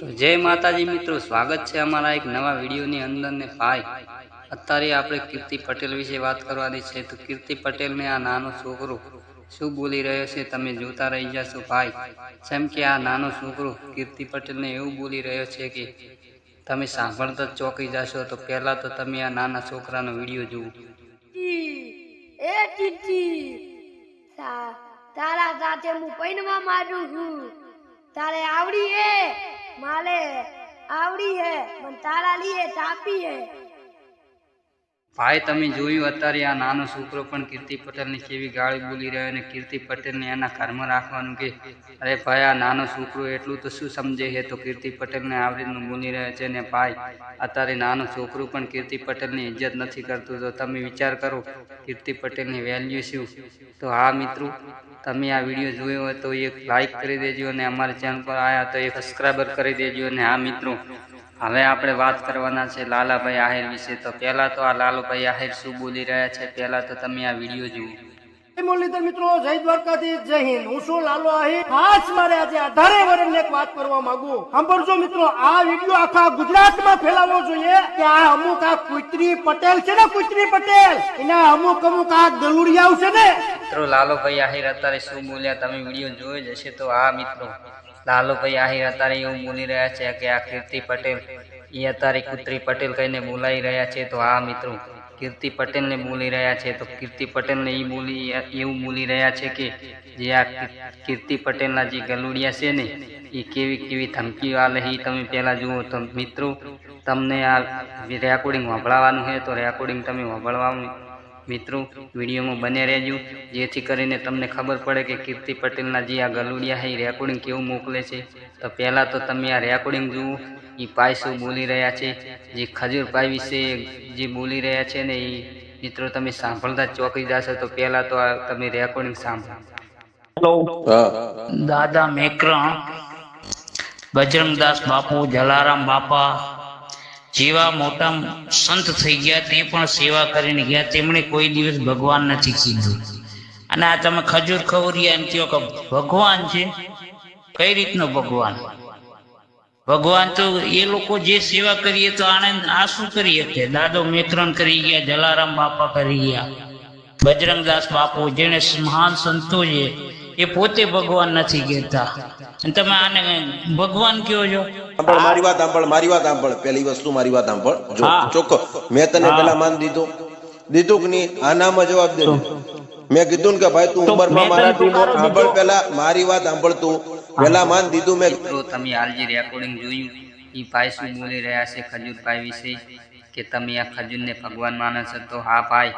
તો જય માતાજી મિત્રો સ્વાગત છે અમારા એક નવા વિડીયોની અંદર ને ભાઈ. અત્યારે આપણે કીર્તિ પટેલ વિશે વાત કરવાની છે. તો કીર્તિ પટેલને આ નાનો છોકરો શું બોલી રહ્યો છે તમે જોતા રહી જશો ભાઈ. જેમ કે આ નાનો છોકરો કીર્તિ પટેલને એવું બોલી રહ્યો છે કે તમે સાંભળતા જ ચોંકી જશો. તો પહેલાં તો તમે આ નાના છોકરાનો વીડિયો જુઓ. તારા સાથે હું પૈણવા માંડું છું. તારે આવડી હે? મારે આવડી હે પણ તારા લીએ તાપી હે. ભાઈ, તમે જોયું અત્યારે આ નાનો છોકરો પણ કીર્તિ પટેલની કેવી ગાળી બોલી રહ્યો અને કીર્તિ પટેલને એના ઘરમાં રાખવાનું કે, અરે ભાઈ, આ નાનો છોકરો એટલું તો શું સમજે છે? તો કીર્તિ પટેલને આવી રીતનું બોલી રહ્યો છે ને ભાઈ, અત્યારે નાનો છોકરો પણ કીર્તિ પટેલની ઇજ્જત નથી કરતું. તો તમે વિચાર કરો, કીર્તિ પટેલની વેલ્યુ શું? તો હા, મિત્રો, તમે આ વીડિયો જોયો હોય તો એક લાઇક કરી દેજો અને અમારી ચેનલ પર આવ્યા તો એક સબસ્ક્રાઈબર કરી દેજો અને હા, મિત્રો હવે આપણે વાત કરવાના છે લાલાભાઈ આહિર વિશે. તો પહેલા તો આ લાલુભાઈ આહિર શું બોલી રહ્યા છે? પહેલા તો તમે આ વીડિયો જુઓ. મુરલીધર મિત્રો જય દ્વારકાથી જય હિન્દ. હું શું લાલો આહિર. ખાસ મારે આજે આધારે વરણ એક વાત કરવા માંગુ. સાંભળજો મિત્રો આ વીડિયો આખા ગુજરાતમાં ફેલાવવો જોઈએ કે આ અમુક આ કુતરી પટેલ છે ને કુતરી પટેલ? એના અમુક અમુક આ ગલુડિયાઓ છે ને? મિત્રો લાલુભાઈ આહિર અત્યારે શું બોલ્યા તમે વીડિયો જોયો જ હશે તો આ મિત્રો લાલુભાઈ આહિર અત્યારે એવું બોલી રહ્યા છે કે આ કીર્તિ પટેલ એ અત્યારે કુત્રી પટેલ કહીને બોલાઈ રહ્યા છે. તો આ મિત્રો, કીર્તિ પટેલને બોલી રહ્યા છે. તો કીર્તિ પટેલને એ બોલી, એવું બોલી રહ્યા છે કે જે આ કીર્તિ પટેલના જે ગલુડિયા છે ને એ કેવી કેવી ધમકીઓ આલે એ તમે પહેલાં જુઓ. તો મિત્રો, તમને આ રેકોર્ડિંગ વંભળાવવાનું છે તો રેકોર્ડિંગ તમે સંભળવાનું મિત્રો વિડીયોમાં બને રહેજો. જેથી કરીને તમને ખબર પડે કે કીર્તિ પટેલના જે આ ગલુડિયા છે એ રેકોર્ડિંગ કેવું મોકલે છે. તો પહેલાં તો તમે આ રેકોર્ડિંગ જુઓ. એ પાય શું બોલી રહ્યા છે. જે ખજૂર પાય વિશે જે બોલી રહ્યા છે ને એ મિત્રો તમે સાંભળતા જ ચોંકી જશો. તો પહેલાં તો આ તમે રેકોર્ડિંગ સાંભળો. દાદા મેકરણ બજરંગદાસ બાપુ જલારામ બાપા જેવા મોટા સંત થઈ ગયા, તે પણ સેવા કરીને ગયા. તેમણે કોઈ દિવસ ભગવાન નથી કીધું. અને આ તમે ખજૂર ખવરિયા એમ કહો કે ભગવાન છે. કઈ રીતનો ભગવાન? ભગવાન તો એ લોકો જે સેવા કરીએ તો આનંદ આ શું કરી શકે? દાદો મેત્રણ કરી ગયા, જલારામ બાપા કરી ગયા, બજરંગદાસ બાપુ જેને મહાન સંતો છે, એ પોતે ભગવાન નથી કહેતા. તમે આને ભગવાન કયો છો? સાંભળ મારી વાત સાંભળ મારી વાત સાંભળ. પેલી વસ્તુ મારી વાત સાંભળ. જો ચોખ્ખો. મેં તને પેલા માન દીધું. દીધું કે નહીં? આનામાં જવાબ દે મેં કીધું કે ભાઈ તું ઉંમરમાં મારા સાંભળ પેલા મારી વાત સાંભળ તું. પેલા માન દીધું મેં. તમે હાલ જે રેકોર્ડિંગ જોયું એ ભાઈ શું બોલી રહ્યા છે ખજૂરભાઈ વિશે? કે તમે આ ખજૂરને ભગવાન માનો છો, તો હા ભાઈ,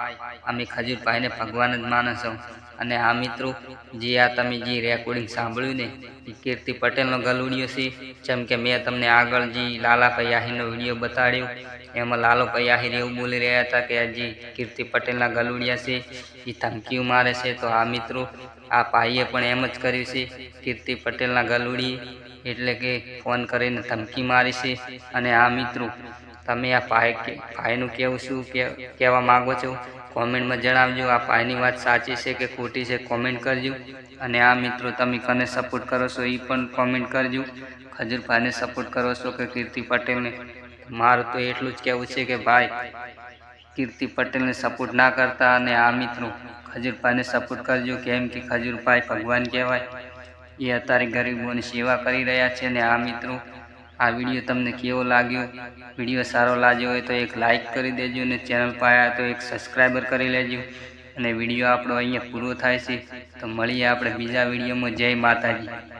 અમે ખજૂર ભાઈને ભગવાન જ માનો છો. અને હા મિત્રો, જે આ તમે જે રેકોર્ડિંગ સાંભળ્યું ને, એ કીર્તિ પટેલનો ગલુડિયો છે. જેમ કે મેં તમને આગળ જે લાલાભાઈ આહિરનો વીડિયો બતાડ્યો, એમાં લાલોભાઈ આહિર એવું બોલી રહ્યા હતા કે જે કીર્તિ પટેલના ગલુડિયા છે, એ ધમકીઓ મારે છે. તો આ મિત્રો, આ ભાઈએ પણ એમ જ કર્યું છે, કીર્તિ પટેલના ગલુડી એટલે કે ફોન કરીને ધમકી મારી છે. અને આ મિત્રો તમે આ ભાઈ પાયનું કેવું શું કહેવા માગો છો? કોમેન્ટમાં જણાવજો. આ ભાઈની વાત સાચી છે કે ખોટી છે કોમેન્ટ કરજો. અને આ મિત્રો તમે કને સપોર્ટ કરો છો એ પણ કોમેન્ટ કરજો. ખજૂરભાઈને સપોર્ટ કરો છો કે કીર્તિ પટેલને? મારું તો એટલું જ કહેવું છે કે ભાઈ, કીર્તિ પટેલને સપોર્ટ ના કરતા અને આ મિત્રો ખજૂરભાઈને સપોર્ટ કરજો. કેમ કે ખજૂરભાઈ ભગવાન કહેવાય. એ અત્યારે ગરીબોની સેવા કરી રહ્યા છે અને આ મિત્રો આ વીડિયો તમને કેવો લાગ્યો? વીડિયો સારો લાગ્યો હોય તો એક લાઇક કરી દેજો અને ચેનલ આવ્યા તો એક સબસ્ક્રાઈબર કરી લેજો. અને વીડિયો આપણો અહીંયા પૂરો થાય છે. તો મળીએ આપણે બીજા વિડીયોમાં. જય માતાજી.